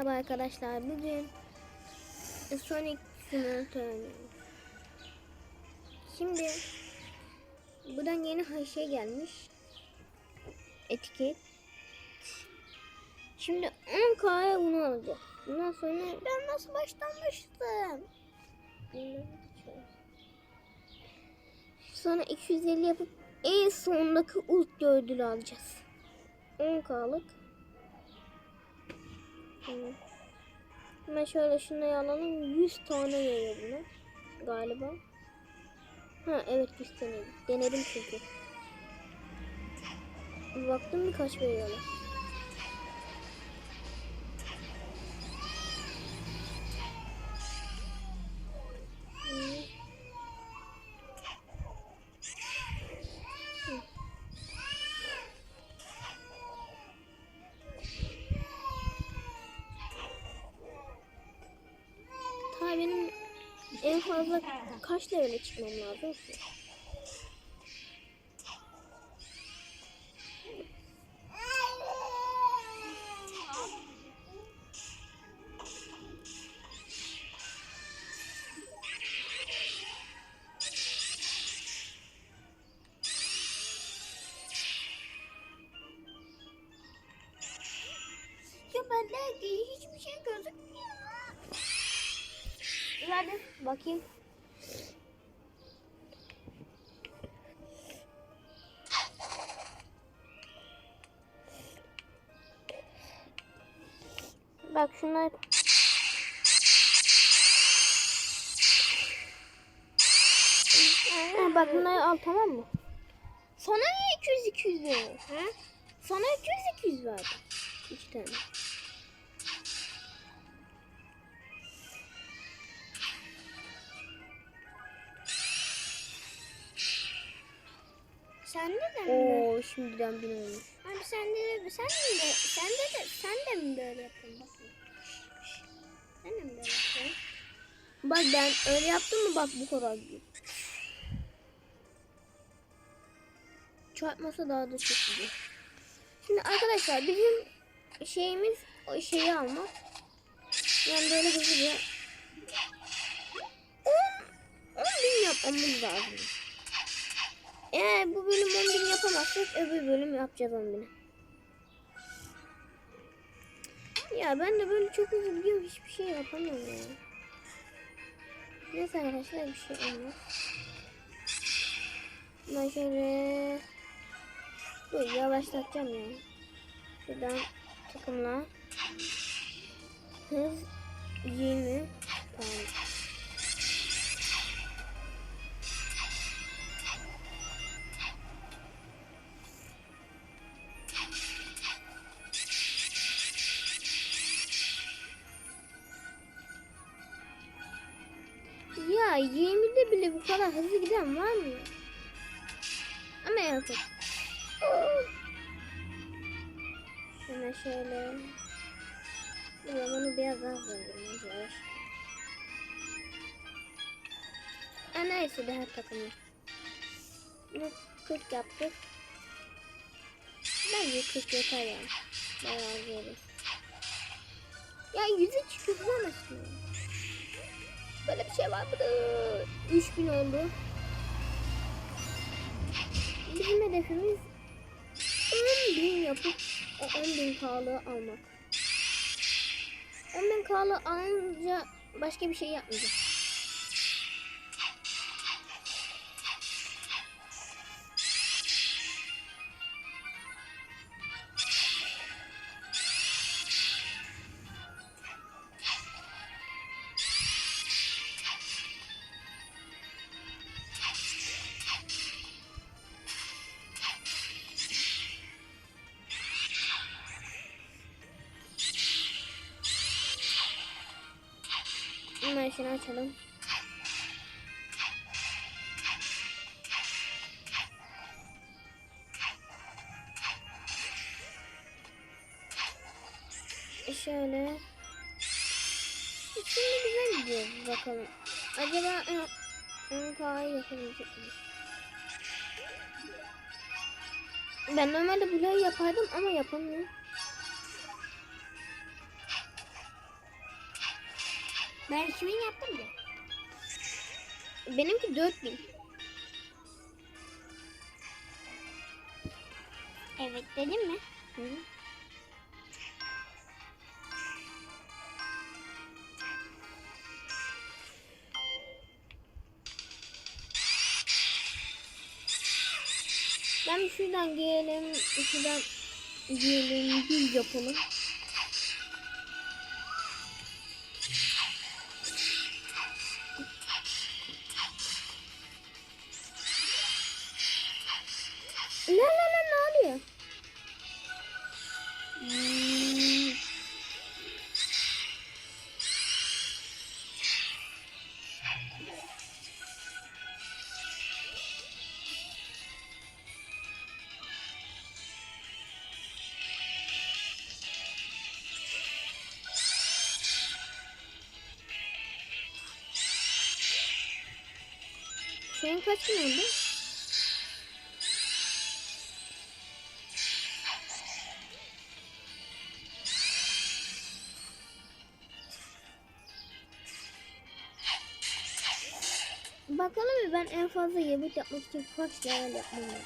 Merhaba arkadaşlar. Bugün Sonic Simulator oynuyoruz. Şimdi buradan yeni şey gelmiş. Etiket. Şimdi 10K'ya bunu alacağız. Bundan sonra ben nasıl başlamıştım? Sonra 250 yapıp en sondaki ult ödülü alacağız. 10K'lık. Tamam. Hemen şöyle şunları alalım. 100 tane veriyor bunu. Galiba. Ha evet 100 tane. Denedim çünkü. Baktım birkaç veriyorlar. En fazla kaç levele çıkmam lazım ki? Ya bende hiçbir şey gözükmüyor. Hadi bakayım. Bak şunlar Ha, bak bunları al tamam mı? Sana niye 200 200 veriyor? Ha? Sana 200 200 verdi. İki tane. Sende de mi? Oo şimdiden bin olmuş. Abi sende de sen de sende de sen de mi böyle yapıyorsun? Sen de mi böyle yapıyorsun? Bak ben öyle yaptım mı bak bu kadar büyük. Çarpmasa daha da çok iyi. Şimdi arkadaşlar bizim şeyimiz o şeyi almak. Yani böyle hızlıca 10 10 bin yapmamız lazım. Eğer bu bölüm 10 bin yapamazsak öbür bölüm yapacağız 10 bini. Ya ben de böyle çok hızlı gidiyorum hiçbir şey yapamıyorum ya. Neyse arkadaşlar bir şey olmaz. Ben şöyle dur yavaşlatacağım ya. Şuradan takımla hız 20 tamam. 20'de bile bu kadar hızlı giden var mı? Ama yok. Şuna şöyle. Bu zamanı biraz daha. Yavaş. Ha, neyse daha takımlı. Bunu 40 yaptık. Bence 40 yeter ya. Bayağı zor. Ya yüze çıkıyor aslında. Böyle bir şey var mıdır? 3000 oldu. Bizim hedefimiz 10.000 yapıp o 10.000 K'lığı almak. 10.000 K'lığı alınca başka bir şey yapmayacağım. Şunu açalım. Şöyle. Şimdi güzel gidiyoruz bakalım. Acaba 10K'yı yapabilecek miyiz? Ben normalde Blue'yu yapardım ama yapamıyorum. Ben 2000 yaptım da. Benimki 4000. Evet dedim mi? Hı. Ben şuradan giyelim, şuradan giyelim, bir yapalım. Hmm. Senin kaç gün Bakalım bir ben en fazla yemek yapmak için kaç level yapmalıyım?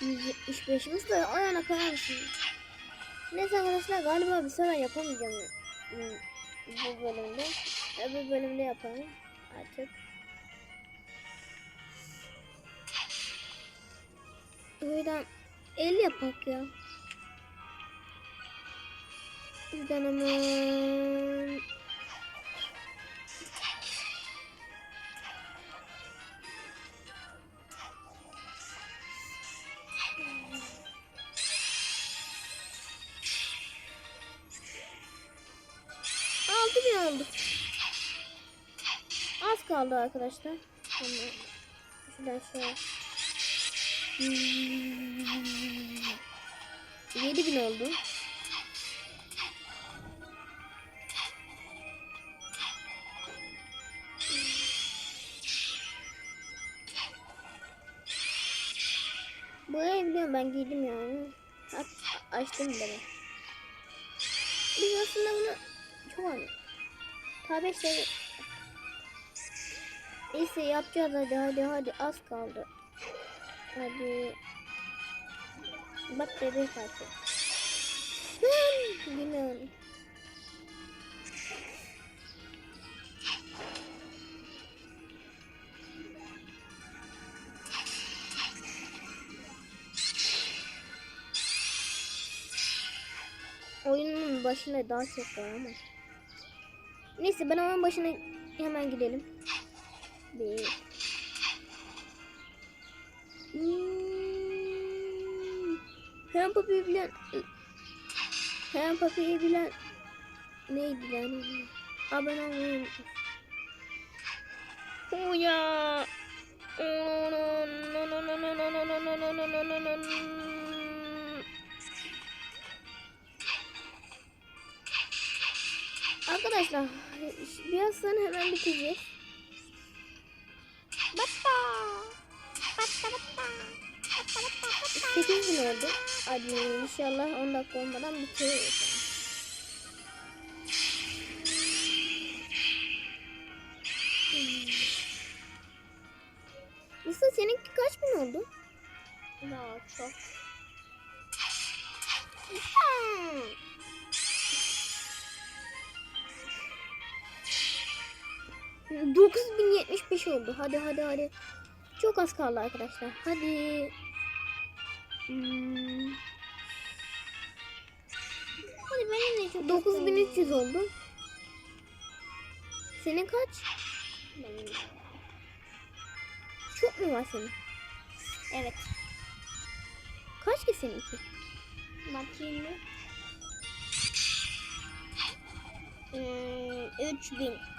%75'imiz de ayağına kayar mısın? Neyse arkadaşlar galiba bir sefer yapamayacağım ya. Hmm, bu bölümde. Öbür bölümde yapalım artık. O yüzden 50 yapak ya. Şuradan hemen Altı bin oldu. Az kaldı arkadaşlar. Tamam. Şuradan şöyle. Hmm. Yedi bin oldu. Biliyorum ben giydim yani. Aç, açtım bile ben. Biz aslında bunu çok anladık. Tabi işte Neyse yapacağız hadi hadi hadi az kaldı. Hadi. Bak bebek artık. Bilmiyorum. Başında daha çok var ama. Neyse ben onun başına hemen gidelim. Bir. Hmm. Hem Papi'yi bilen Hem Papi'yi bilen neydi lan? Abone olmayı unutmuş. Uya. Arkadaşlar biraz sonra hemen bitireceğiz. Batta. Batta batta. Batta batta batta. 8 gün oldu. Hadi inşallah 10 dakika olmadan bitiririz. Musa seninki kaç bin oldu? Daha çok. Hmm. Dokuz bin yetmiş beş oldu. Hadi hadi hadi. Çok az kaldı arkadaşlar. Hadi. Hmm. Hadi benim de çok 9300 oldu. Senin kaç? Benim. Çok mu var senin? Evet. Kaç ki seninki? Bakayım mı? Hmm, 3000.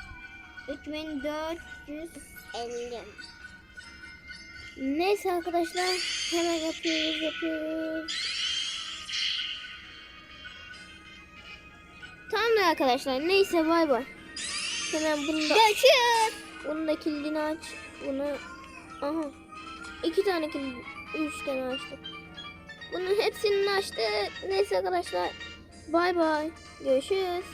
3450. Neyse arkadaşlar hemen yapıyoruz yapıyoruz. Tamam arkadaşlar neyse bay bay. Hemen bunu da Görüşürüz. bunun da kilidini aç. Bunu aha iki tane kilit üç tane açtık. Bunun hepsini açtık. Neyse arkadaşlar. Bay bay. Görüşürüz.